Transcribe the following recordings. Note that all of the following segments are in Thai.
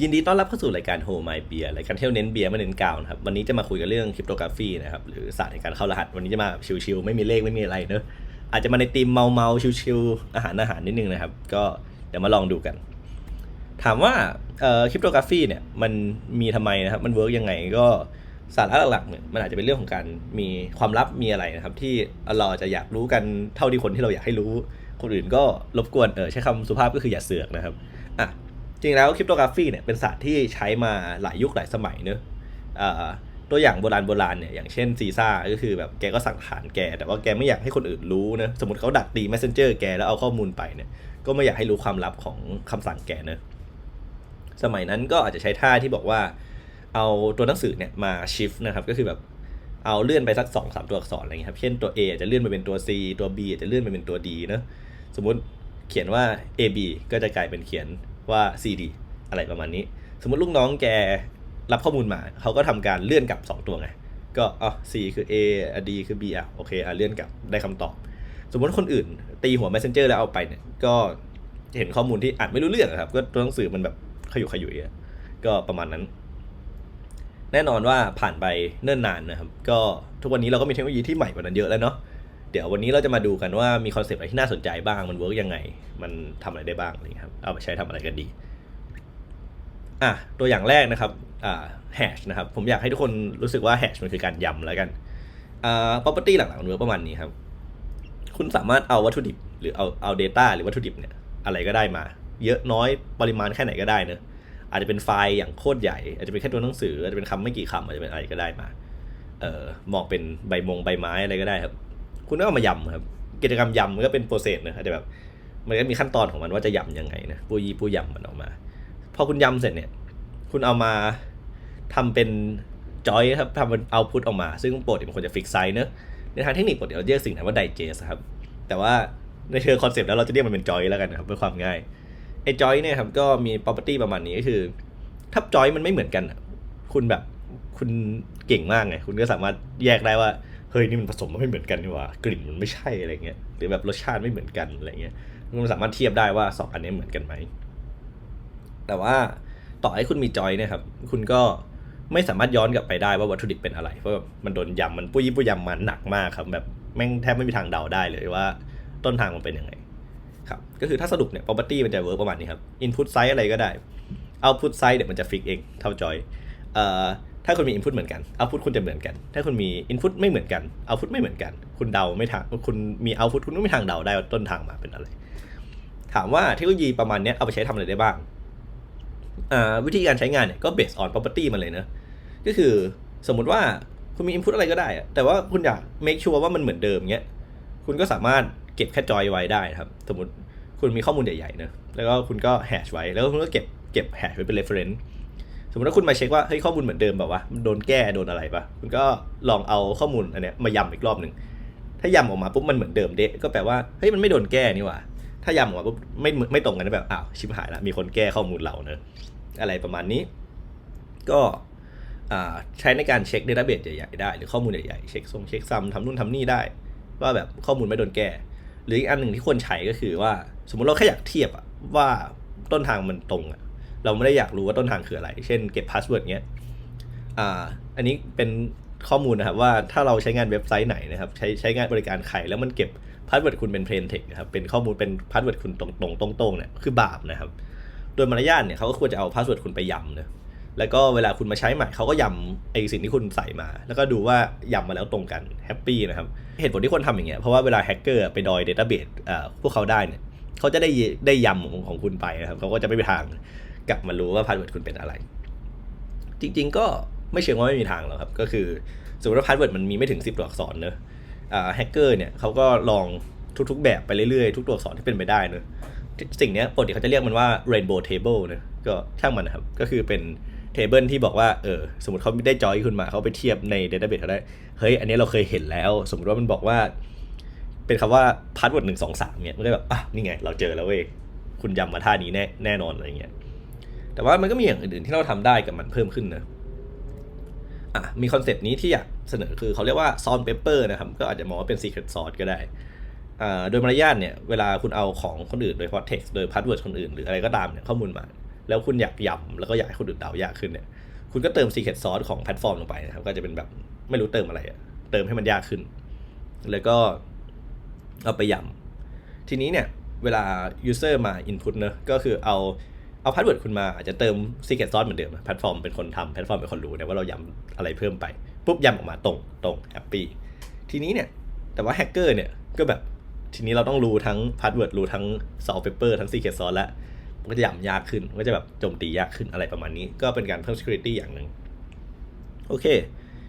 ยินดีต้อนรับเข้าสู่รายการโฮมายเบียรายการเที่ยวเน้นเบียร์ไม่เน้นกาวนะครับวันนี้จะมาคุยกันเรื่องคริปโตกราฟีนะครับหรือศาสตร์ในการเข้ารหัสวันนี้จะมาชิวๆไม่มีเลขไม่มีอะไรเนอะอาจจะมาในธีมเมาๆชิวๆอาหารอาหารนิดนึงนะครับ ก็เดี๋ยวมาลองดูกัน ถามว่าคริปโตกราฟีเนี่ยมันมีทำไมนะครับมันเวิร์กยังไงก็สาระหลักๆเนี่ยมันอาจจะเป็นเรื่องของการมีความลับมีอะไรนะครับ ที่เราจะอยากรู้กันเท่าที่คนที่เราอยากให้รู้ คนอื่นก็รบกวนเออใช้คำสุภาพก็คืออย่าเสือกนะครับอะ จริงแล้วคริปโตกราฟีเนี่ยเป็นศาสตร์ที่ใช้มาหลายยุคหลายสมัยเนอะตัวอย่างโบราณโบราณเนี่ยอย่างเช่นซีซ่าก็คือแบบแกก็สั่งฐานแก แต่ว่าแกไม่อยากให้คนอื่นรู้นะสมมติเขาดักตี messenger แกแล้วเอาข้อมูลไปเนี่ยก็ไม่อยากให้รู้ความลับของคำสั่งแกเนอะสมัยนั้นก็อาจจะใช้ท่าที่บอกว่า เอาตัวหนังสือเนี่ยมา shift นะครับก็คือแบบเอาเลื่อนไปสักสองสามตัวอักษรอะไรเงี้ยครับเช่นตัว A อจะเลื่อนไปเป็นตัว C ตัว B จะเลื่อนไปเป็นตัว D เนอะสมมุติเขียนว่า AB ก็จะกลายเป็นเขียน ว่า CD อะไรประมาณนี้ สมมติลูกน้องแกรับข้อมูลมา เขาก็ทำการเลื่อนกลับ 2 ตัวไง ก็อ๋อ C คือ A อะ D คือ B อะโอเคอะเลื่อนกลับได้คำตอบ สมมติคนอื่น ตีหัว messenger แล้วเอาไปเนี่ยก็เห็นข้อมูลที่อ่านไม่รู้เรื่องครับก็ตัวหนังสือมันแบบขยุกขยุยอะก็ประมาณนั้น แน่นอนว่าผ่านไปเนิ่นนานนะครับ ก็ทุกวันนี้เราก็มีเทคโนโลยีที่ใหม่กว่านั้นเยอะแล้วเนาะ เดี๋ยววันนี้เราจะมาดูกันว่ามีคอนเซปต์อะไรที่น่าสนใจบ้างมันเวิร์กยังไง มันทำอะไรได้บ้างอะไรครับเอาไปใช้ทำอะไรกันดีอะตัวอย่างแรกนะครับอ่าแฮชนะครับผมอยากให้ทุกคนรู้สึกว่าแฮชมันคือการยำแล้วกันอ่า property หลักๆมันเวิร์กประมาณนี้ครับ คุณสามารถเอาวัตถุดิบ หรือเอาเอา data หรือวัตถุดิบเนี่ยอะไรก็ได้มา เยอะน้อยปริมาณแค่ไหนก็ได้เนอะอาจจะเป็นไฟล์อย่างโคตรใหญ่ อาจจะเป็นแค่ตัวหนังสืออาจจะเป็นคำไม่กี่คำอาจจะเป็นอะไรก็ได้มาเอ่อมองเป็นใบมงใบไม้อะไรก็ได้ครับ คุณก็เอามายำครับ กิจกรรมยำมันก็เป็นโปรเซสนะอาจจะแบบ มันก็มีขั้นตอนของมันว่าจะยำยังไงนะปูยีปูยำมันออกมา พอคุณยำเสร็จเนี่ย คุณเอามาทำเป็นจอยครับทำเป็นเอาพุทออกมา ซึ่งปกติมันควรจะฟิกไซส์เนอะในทางเทคนิคปกติเราเรียกสิ่งนั้นว่าไดเจสครับ แต่ว่าในเชิงคอนเซปต์แล้วเราจะเรียกมันเป็นจอยแล้วกันนะครับเพื่อความง่ายไอ้จอยเนี่ยครับก็มี property ประมาณนี้ก็คือถ้าจอยมันไม่เหมือนกันคุณแบบคุณเก่งมากไงคุณก็สามารถแยกได้ว่า เฮ้ยนี่มันผสมมันไม่เหมือนกันนี่หว่ากลิ่นมันไม่ใช่อะไรเงี้ยหรือแบบรสชาติไม่เหมือนกันอะไรเงี้ยคุณสามารถเทียบได้ว่าสองอันนี้เหมือนกันไหมแต่ว่าต่อให้คุณมีจอยเนี่ยครับคุณก็ไม่สามารถย้อนกลับไปได้ว่าวัตถุดิบเป็นอะไรเพราะมันโดนยำมันปุ้ยปุ้ยยำมันหนักมากครับแบบแม่งแทบไม่มีทางเดาได้เลยว่าต้นทางมันเป็นยังไงครับก็คือถ้าสรุปเนี่ย property มันจะเวิร์กประมาณนี้ครับ input size อะไรก็ได้ output size เดี๋ยวมันจะฟิกเองเท่าจอยเอ่อ ถ้าคุณมี input เหมือนกัน output คุณจะเหมือนกัน ถ้าคุณมี input ไม่เหมือนกัน output ไม่เหมือนกัน คุณเดาไม่ทางคุณมี output คุณก็ไม่มีทางเดาได้ว่าต้นทางมาเป็นอะไร ถามว่าเทคโนโลยีประมาณนี้เอาไปใช้ทำอะไรได้บ้างวิธีการใช้งานเนี่ยก็ based on property มันเลยเนะก็คือสมมุติว่าคุณมี input อะไรก็ได้ แต่ว่าคุณอยาก make sure ว่ามันเหมือนเดิมเงี้ยคุณก็สามารถเก็บแค่จอยไว้ได้ครับสมมติคุณมีข้อมูลใหญ่ๆเนอะแล้วก็คุณก็แฮชไว้แล้วคุณก็เก็บเก็บแฮชไว้เป็น reference สมมติว่าคุณมาเช็คว่าเฮ้ยข้อมูลเหมือนเดิมแบบว่าโดนแก้โดนอะไรปะคุณก็ลองเอาข้อมูลอันเนี้ยมายำอีกรอบหนึ่งถ้ายำออกมาปุ๊บมันเหมือนเดิมเดะก็แปลว่าเฮ้ยมันไม่โดนแก้นี่หว่าถ้ายำออกมาปุ๊บไม่ไม่ตรงกันนะแบบอ้าวชิบหายละมีคนแก้ข้อมูลเราเนอะอะไรประมาณนี้ ก็อ่าใช้ในการเช็คเดต้าเบสใหญ่ๆได้ หรือข้อมูลใหญ่ๆเช็คทรงเช็คซัมทำนู่นทำนี่ได้ ว่าแบบข้อมูลไม่โดนแก้ หรืออีกอันหนึ่งที่ควรใช้ก็คือว่า สมมติเราแค่อยากเทียบอะว่าต้นทางมันตรงอะ เราไม่ได้อยากรู้ว่าต้นทางคืออะไร เช่นเก็บพาสเวิร์ดเงี้ยอ่าอันนี้เป็นข้อมูลนะครับว่าถ้าเราใช้งานเว็บไซต์ไหนนะครับใช้ใช้งานบริการใครแล้วมันเก็บพาสเวิร์ดคุณเป็นเพลนเทคนะครับเป็นข้อมูลเป็นพาสเวิร์ดคุณตรงตรงตรงตรงๆเนี่ยคือบาปนะครับ โดยมารยาทเนี่ยเขาก็ควรจะเอาพาสเวิร์ดคุณไปยำนะแล้วก็เวลาคุณมาใช้ใหม่เขาก็ยำไอสิ่งที่คุณใส่มา แล้วก็ดูว่ายำมาแล้วตรงกันแฮปปี้นะครับเหตุผลที่คนทำอย่างเงี้ยเพราะว่าเวลาแฮกเกอร์ไปดอยเดต้าเบสอ่าพวกเขาได้เนี่ยเขาจะได้ได้ยำของของคุณไปนะครับเขาก็จะไม่มีทาง กลับมารู้ว่าพาสเวิร์ดคุณเป็นอะไร จริง ๆ ก็ไม่เชิงว่าไม่มีทางหรอกครับ ก็คือสมมติว่าพาสเวิร์ดมันมีไม่ถึง 10 ตัวอักษรเนอะแฮกเกอร์เนี่ยเขาก็ลองทุกๆ แบบไปเรื่อยๆ ทุกตัวอักษรที่เป็นไปได้เนอะสิ่งนี้ปกติเขาจะเรียกมันว่า rainbow table เนอะก็ช่างมันนะครับ ก็คือเป็นเทเบิลที่บอกว่าเออสมมติเขาได้จอยคุณมาเขาไปเทียบใน database เขาได้ เฮ้ย อันนี้เราเคยเห็นแล้ว สมมติว่ามันบอกว่า เป็นคำว่าพาสเวิร์ดหนึ่งสองสามเนี่ยมันก็แบบ อะ นี่ไง เราเจอแล้วเว้ย คุณยำมาท่านี้แน่แน่นอนอะไรเงี้ย แต่ว่ามันก็มีอย่างอื่นๆที่เราทำได้กับมันเพิ่มขึ้นนะอะมีคอนเซปต์นี้ที่อยากเสนอคือเขาเรียกว่าซอนเปเปอร์นะครับ ก็อาจจะมองว่าเป็น secret sauce ก็ได้อ่าโดยมารยาทเนี่ยเวลาคุณเอาของคนอื่นโดยเฉพาะ text โดยพาสเวิร์ดคนอื่นหรืออะไรก็ตามเนี่ยข้อมูลมา แล้วคุณอยากย่ำแล้วก็อยากให้คนอื่นเดายากขึ้นเนี่ยคุณก็เติม secret sauce ของแพลตฟอร์มลงไปนะครับก็จะเป็นแบบไม่รู้เติมอะไรอะเติมให้มันยากขึ้น แล้วก็เอาไปย่ำทีนี้เนี่ยเวลา user มา input เนอะก็คือเอา เอาพาสเวิร์ดคุณมาอาจจะเติม secret sauce เหมือนเดิมแพลตฟอร์มเป็นคนทำแพลตฟอร์มเป็นคนรู้นี่ว่าเราย้ำอะไรเพิ่มไปปุ๊บย้ำออกมาตรงตรงแฮปปี้ทีนี้เนี่ยแต่ว่าแฮกเกอร์เนี่ยก็แบบทีนี้เราต้องรู้ทั้งพาสเวิร์ดรู้ทั้ง salt paper ทั้ง secret sauce แล้วมันก็จะย่ำยากขึ้นมันก็จะแบบโจมตียากขึ้นอะไรประมาณนี้ ก็เป็นการเพิ่ม security อย่างหนึ่งโอเค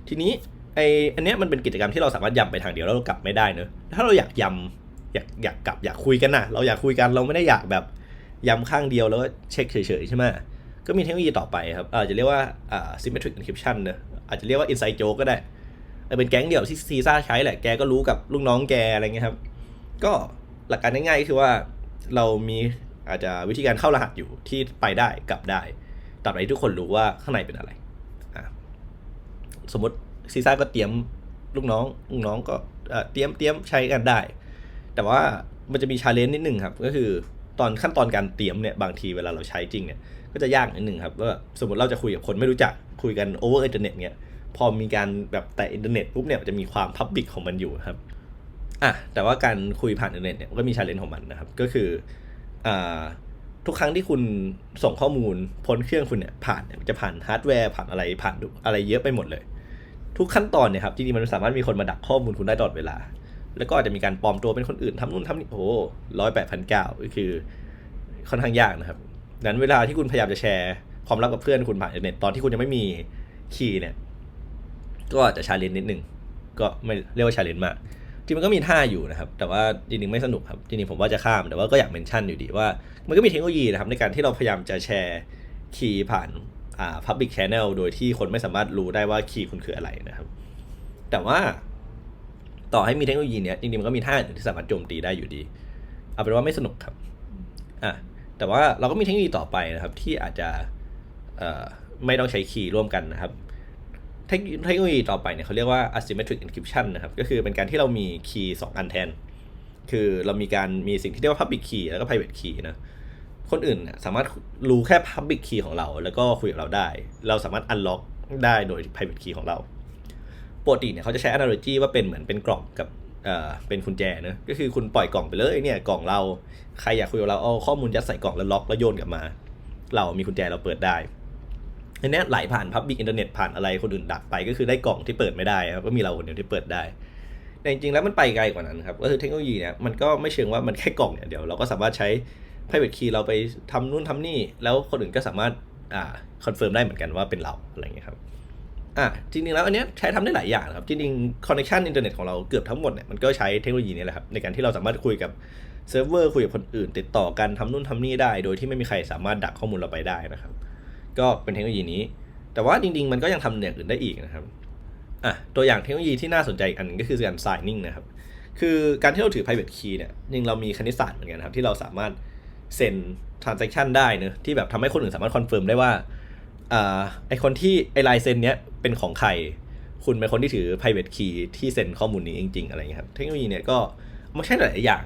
ทีนี้ไออันเนี้ยมันเป็นกิจกรรมที่เราสามารถย้ำไปทางเดียวแล้วเรากลับไม่ได้เนอะถ้าเราอยากย้ำอยากอยากกลับอยากคุยกันนะเราอยากคุยกันเราไม่ได้อยากแบบ ย้ำข้างเดียวแล้วก็เช็คเฉยๆใช่ไหมก็มีเทคโนโลยีต่อไปครับอาจจะเรียกว่าอ่า symmetric encryption เนอะอาจจะเรียกว่า inside joke ก็ได้เป็นแก๊งเดียวที่ซีซ่าใช้แหละแกก็รู้กับลูกน้องแกอะไรเงี้ยครับ ก็หลักการง่ายๆก็คือว่าเรามีอาจจะวิธีการเข้ารหัสอยู่ที่ไปได้กลับได้ตราบใดทุกคนรู้ว่าข้างในเป็นอะไรสมมติซีซ่าก็เตรียมลูกน้องลูกน้องก็เตรียมเตรียมใช้กันได้ แต่ว่ามันจะมีชาเลนจ์นิดหนึ่งครับ ก็คือ ตอนขั้นตอนการเตรียมเนี่ยบางทีเวลาเราใช้จริงเนี่ยก็จะยากนิดหนึ่งครับว่าสมมติเราจะคุยกับคนไม่รู้จักคุยกันโอเวอร์อินเทอร์เน็ตเนี่ยพอมีการแบบแต่อินเทอร์เน็ตปุ๊บเนี่ยจะมีความพับบิกของมันอยู่ครับอะแต่ว่าการคุยผ่านอินเทอร์เน็ตเนี่ยก็มีชาเลนจ์ของมันนะครับ ก็คืออ่าทุกครั้งที่คุณส่งข้อมูลพ้นเครื่องคุณเนี่ยผ่านเนี่ยมันจะผ่านฮาร์ดแวร์ผ่านอะไรผ่านอะไรเยอะไปหมดเลย ทุกขั้นตอนเนี่ยครับจริงๆมันสามารถมีคนมาดักข้อมูลคุณได้ตลอดเวลา แล้วก็อาจจะมีการปลอมตัวเป็นคนอื่นทำนู่นทำนี่โอ้ร้อยแปดพันเก้าก็คือค่อนข้างยากนะครับดังนั้นเวลาที่คุณพยายามจะแชร์ความลับกับเพื่อนคุณผ่านอินเทอร์เน็ตตอนที่คุณยังไม่มีคีย์เนี่ย ก็อาจจะชาเลนจ์นิดนึงก็ไม่เรียกว่าชาเลนจ์มากจริงมันก็มีท่าอยู่นะครับ แต่ว่าจริงๆไม่สนุกครับจริงๆผมว่าจะข้ามแต่ว่าก็อยากเมนชั่นอยู่ดีว่า มันก็มีเทคโนโลยีนะครับในการที่เราพยายามจะแชร์คีย์ผ่านอ่า public channel โดยที่คนไม่สามารถรู้ได้ว่าคีย์คุณคืออะไรนะครับ แต่ว่า ต่อให้มีเทคโนโลยีเนี้ยจริงๆมันก็มีท่าอื่นที่สามารถโจมตีได้อยู่ดี เอาเป็นว่าไม่สนุกครับอะแต่ว่าเราก็มีเทคโนโลยีต่อไปนะครับ ที่อาจจะเอ่อไม่ต้องใช้คีย์ร่วมกันนะครับเทคเทคโนโลยีต่อไปเนี่ยเขาเรียกว่า asymmetric encryption นะครับ ก็คือเป็นการที่เรามีคีย์สองอันแทน คือเรามีการมีสิ่งที่เรียกว่า public key แล้วก็ private key นะ คนอื่นเนี่ยสามารถรู้แค่ public key ของเรา แล้วก็คุยกับเราได้ เราสามารถ unlock ได้โดย private key ของเรา ปกติเนี่ยเขาจะใช้ analogy ว่าเป็นเหมือนเป็นกล่องกับเอ่อเป็นกุญแจนะก็คือคุณปล่อยกล่องไปเลยเนี่ยกล่องเราใครอยากคุยกับเราเอาข้อมูลยัดใส่กล่องแล้วล็อกแล้วโยนกลับมา เรามีกุญแจเราเปิดได้อันนี้ไหลผ่านพับบิกอินเทอร์เน็ตผ่านอะไรคนอื่นดักไปก็คือได้กล่องที่เปิดไม่ได้ครับก็มีเราคนเดียวที่เปิดได้แต่จริงๆแล้วมันไปไกลกว่านั้นครับก็คือเทคโนโลยีเนี่ยมันก็ไม่เชิงว่ามันแค่กล่องอย่างเดียวเราก็สามารถใช้ private key เราไปทำนู่นทำนี่ แล้วคนอื่นก็สามารถอ่าคอนเฟิร์มได้เหมือนกันว่าเป็นเราอะไรอย่างเงี้ยครับ อะจริงๆแล้วอันเนี้ยใช้ทำได้หลายอย่างครับจริงๆ connection อินเทอร์เน็ตของเราเกือบทั้งหมดเนี่ยมันก็ใช้เทคโนโลยีนี้แหละครับในการที่เราสามารถคุยกับเซิร์ฟเวอร์คุยกับคนอื่น ติดต่อกันทำนู่นทำนี่ได้ โดยที่ไม่มีใครสามารถดักข้อมูลเราไปได้นะครับ ก็เป็นเทคโนโลยีนี้ แต่ว่าจริง ๆ มันก็ยังทำอย่างอื่นได้อีกนะครับอะตัวอย่างเทคโนโลยีที่น่าสนใจอีกอันนึงก็คือการ signing นะครับคือการที่เราถือ private key เนี่ยจริงเรามีคณิตศาสตร์เหมือนกันครับที่เราสามารถเซ็น transaction ได้เนอะที่แบบทำให้คนอื่นสามารถคอนเฟิร์มได้ว่า อ่าไอคนที่ไอลายเซ็นเนี้ยเป็นของใคร คุณเป็นคนที่ถือ private key ที่เซ็นข้อมูลนี้จริง ๆ อะไรเงี้ยครับ เทคโนโลยีเนี่ยก็มาใช้หลายอย่าง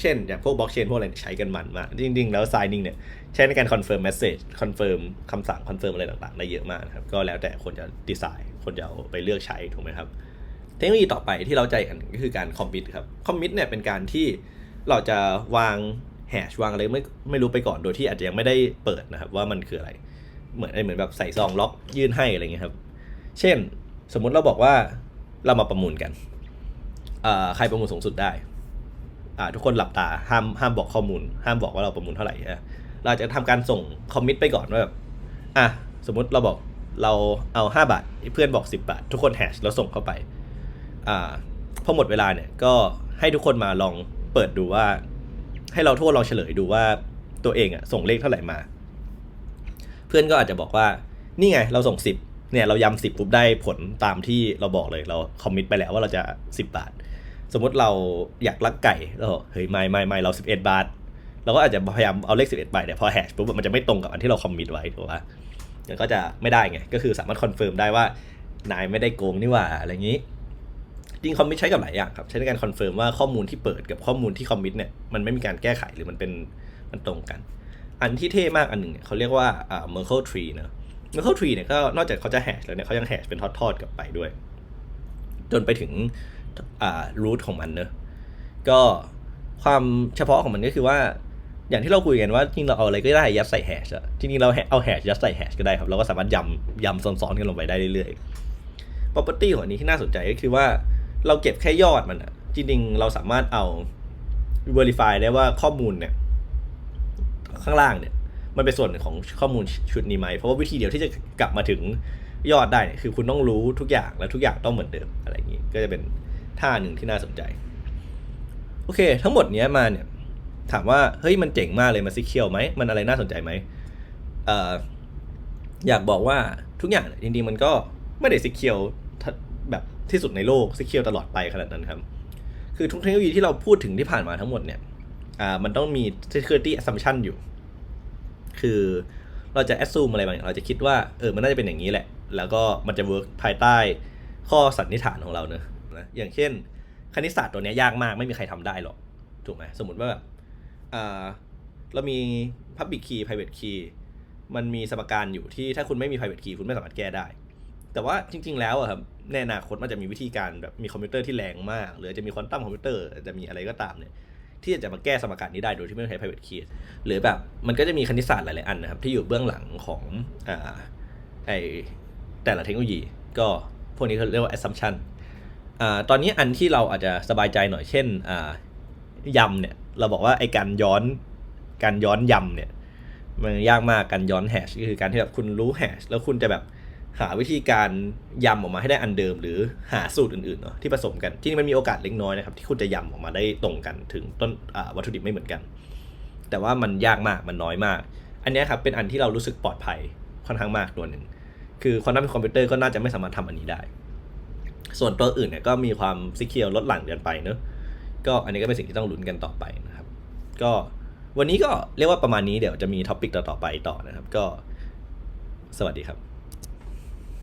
เช่นอย่างพวกบล็อกเชนพวกอะไรใช้กันมันมากจริง ๆ แล้ว signing เนี่ยใช้ในการคอนเฟิร์มเมสเซจคอนเฟิร์มคำสั่งคอนเฟิร์มอะไรต่างๆ ได้เยอะมากนะครับ ก็แล้วแต่คนจะดีไซน์ คนจะเอาไปเลือกใช้ถูกไหมครับ เทคโนโลยีต่อไปที่เราใจกันก็คือการคอมมิตครับ คอมมิตเนี่ยเป็นการที่เราจะวางแฮชวางอะไรไม่ไม่รู้ไปก่อนโดยที่อาจจะยังไม่ได้เปิดนะครับว่ามันคืออะไร เหมือนเหมือนแบบใส่ซองล็อกยื่นให้อะไรเงี้ยครับ เช่น สมมุติเราบอกว่าเรามาประมูลกันใครประมูลสูงสุดได้ทุกคนหลับตาห้ามห้ามบอกข้อมูล ห้ามบอกว่าเราประมูลเท่าไหร่เราจะทำการส่งคอมมิตไปก่อนว่าแบบอะสมมุติเราบอกเราเอา 5 บาทเพื่อนบอก 10 บาท ทุกคนแฮชแล้วส่งเข้าไปอ่าพอหมดเวลาเนี่ยก็ให้ทุกคนมาลองเปิดดูว่า ให้เราทั่วลองเฉลยดูว่าตัวเองอะส่งเลขเท่าไหร่มา เพื่อนก็อาจจะบอกว่า นี่ไงเราส่ง10เนี่ยเราย้ำสิบปุ๊บได้ผลตามที่เราบอกเลยเราคอมมิตไปแล้วว่าเราจะ10บาท สมมติเราอยากลักไก่แล้วบอกเฮ้ยไม่ไม่ไม่เรา11บาทเราก็อาจจะพยายามเอาเลข11ไปแต่พอแฮชปุ๊บมันจะไม่ตรงกับอันที่เราคอมมิตไว้ถูกปะมันก็จะไม่ได้ไงก็คือสามารถคอนเฟิร์มได้ว่านายไม่ได้โกงนี่ว่าอะไรอย่างนี้จริงคอมมิตใช้กับหลายอย่างครับ ใช้ในการคอนเฟิร์มว่าข้อมูลที่เปิดกับข้อมูลที่คอมมิตเนี่ยมันไม่มีการแก้ไขหรือมันเป็นมันตรงกัน อันที่เท่มากอันหนึ่งเนี่ยเขาเรียกว่าอ่า Merkle tree เนอะ Merkle tree เนี่ยก็นอกจากเขาจะแฮชแล้วเนี่ยเขายังแฮชเป็นทอดๆกลับไปด้วย จนไปถึงอ่า root ของมันเนอะก็ความเฉพาะของมันก็คือว่า อย่างที่เราคุยกันว่าจริงเราเอาอะไรก็ได้ยัดใส่แฮชอะจริงๆเราเอาแฮชยัดใส่แฮชก็ได้ครับเราก็สามารถยำยำซ้อนๆกันลงไปได้เรื่อยๆ property ของอันนี้ที่น่าสนใจก็คือว่าเราเก็บแค่ยอดมันอะจริงๆเราสามารถเอา verify ได้ว่าข้อมูลเนี่ย ข้างล่างเนี่ยมันเป็นส่วนของข้อมูลชุดนี้ไหม เพราะว่าวิธีเดียวที่จะกลับมาถึงยอดได้เนี่ยคือคุณต้องรู้ทุกอย่างและทุกอย่างต้องเหมือนเดิมอะไรอย่างนี้ ก็จะเป็นท่าหนึ่งที่น่าสนใจ โอเค ทั้งหมดเนี้ยมาเนี่ยถามว่าเฮ้ยมันเจ๋งมากเลยมันซิเคียวไหมมันอะไรน่าสนใจไหมเอ่ออยากบอกว่าทุกอย่างจริงๆมันก็ไม่ได้ซิเคียวแบบที่สุดในโลกซิเคียวตลอดไปขนาดนั้นครับ คือทุกเทคโนโลยีที่เราพูดถึงที่ผ่านมาทั้งหมดเนี่ย อ่ามันต้องมี security assumption อยู่ คือเราจะ assume อะไรบางอย่างเราจะคิดว่าเออมันน่าจะเป็นอย่างนี้แหละ แล้วก็มันจะ work ภายใต้ข้อสันนิษฐานของเราเนอะนะอย่างเช่น คณิตศาสตร์ตัวนี้ยากมากไม่มีใครทำได้หรอก ถูกไหมสมมติว่าแบบอ่าเรามี public key private key มันมีสมการอยู่ที่ถ้าคุณไม่มี private key คุณไม่สามารถแก้ได้ แต่ว่าจริง ๆ แล้วอะครับในอนาคตมันจะมีวิธีการแบบมีคอมพิวเตอร์ที่แรงมาก หรือจะมีควอนตัมคอมพิวเตอร์จะมีอะไรก็ตามเนี่ย ที่จะมาแก้สมการนี้ได้โดยที่ไม่ต้องใช้ private key หรือแบบมันก็จะมีคณิตศาสตร์หลายๆอันนะครับ ที่อยู่เบื้องหลังของอ่าไอแต่ละเทคโนโลยี ก็พวกนี้เขาเรียกว่า assumption อ่าตอนนี้อันที่เราอาจจะสบายใจหน่อยเช่นอ่ายำเนี่ยเราบอกว่าไอการย้อนการย้อนยำเนี่ยมันยากมากการย้อนแฮชก็คือการที่แบบคุณรู้แฮชแล้วคุณจะแบบ หาวิธีการยำออกมาให้ได้อันเดิม หรือหาสูตรอื่นๆเนาะที่ผสมกันที่มันมีโอกาสเล็กน้อยนะครับที่คุณจะยำออกมาได้ตรงกันถึงต้นวัตถุดิบไม่เหมือนกัน แต่ว่ามันยากมากมันน้อยมาก อันนี้ครับเป็นอันที่เรารู้สึกปลอดภัยค่อนข้างมากตัวหนึ่งคือควอนตัมคอมพิวเตอร์ก็น่าจะไม่สามารถทำอันนี้ได้ ส่วนตัวอื่นเนี่ยก็มีความซิเคียวลดหลั่นกันไปเนอะก็อันนี้ก็เป็นสิ่งที่ต้องลุ้นกันต่อไปนะครับ ก็วันนี้ก็เรียกว่าประมาณนี้เดี๋ยวจะมีท็อปิกต่อๆไปต่อนะครับ ก็สวัสดีครับ